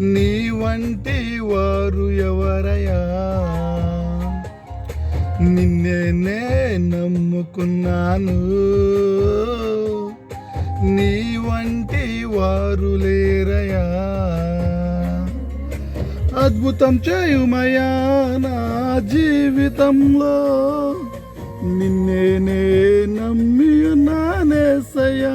నీ వంటి వారు ఎవరయా? నిన్నే నే నమ్ముకున్నాను నీ వంటి వారు లేరయా? అద్భుతం చేయుమయా నా జీవితంలో? నిన్నే నే నమ్మి ఉన్నానేసయ్యా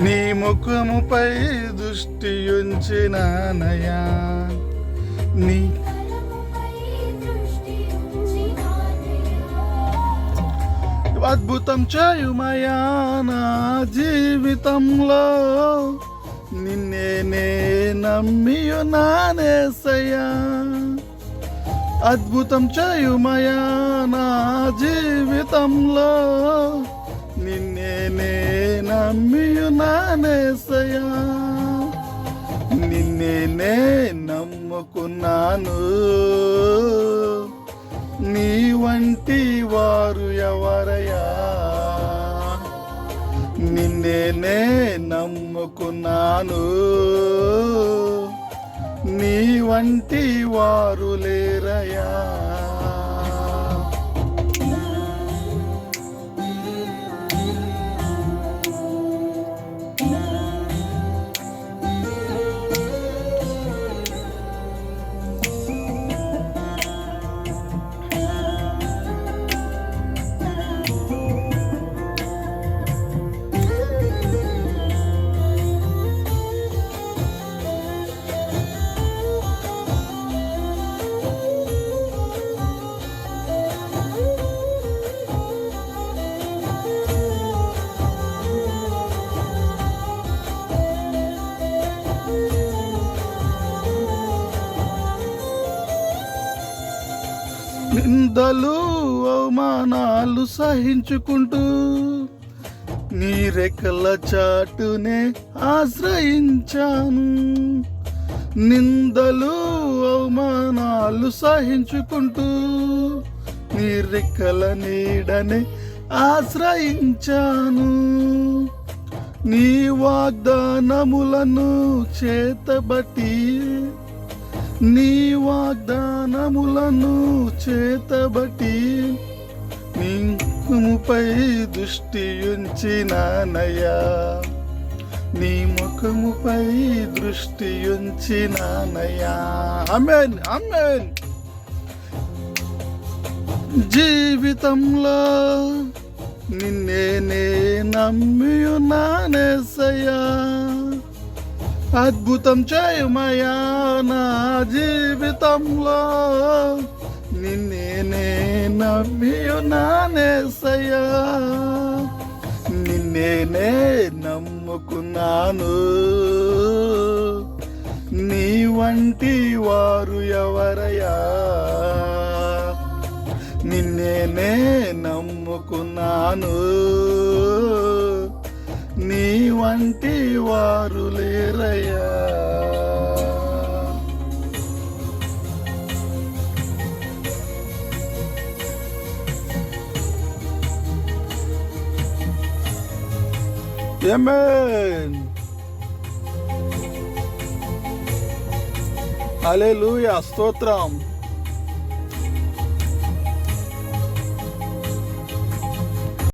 నీ ముఖముపై దృష్టి ఉంచినానయా నీ అద్భుతం చేయుమయా నా జీవితంలో. నిన్నే నే నమ్మియున్నానేసయ్యా అద్భుతం చేయుమయా నా జీవితంలో. నిన్నే నే నమ్మియున్నానేసయ్యా నిన్నే నే నమ్ముకున్నాను. నీ వంటి వారు ఎవరయ్యా నిన్నే నే నమ్ముకున్నాను. నీ వంటి వారు లేరయా? నిందలు అవమానాలు సహించుకుంటూ నీ రెక్కల చాటునే ఆశ్రయించాను. నిందలు అవమానాలు సహించుకుంటూ నీ రెక్కల నీడనే ఆశ్రయించాను. నీ వాగ్దానములను చేతబట్టి నీ వాగ్దానములను చేతబట్టి నీ దృష్టి ఉంచినానయ్యా. నీ ముఖముపై దృష్టి ఉంచినానయ్యా. అమెన్ అమెన్ జీవితంలో నిన్నే నే నమ్మియున్నానేసయ్యా. అద్భుతం చేయమయా నా జీవితంలో. నిన్నే నే నమ్మియున్నానేసయ్యా నిన్నే నమ్ముకున్నాను. నీ వంటి వారు ఎవరయ్యా? నిన్నేనే నమ్ముకున్నాను. నీ వంటి వారు లేరయ్యా. Amen. హల్లెలూయా స్తోత్రం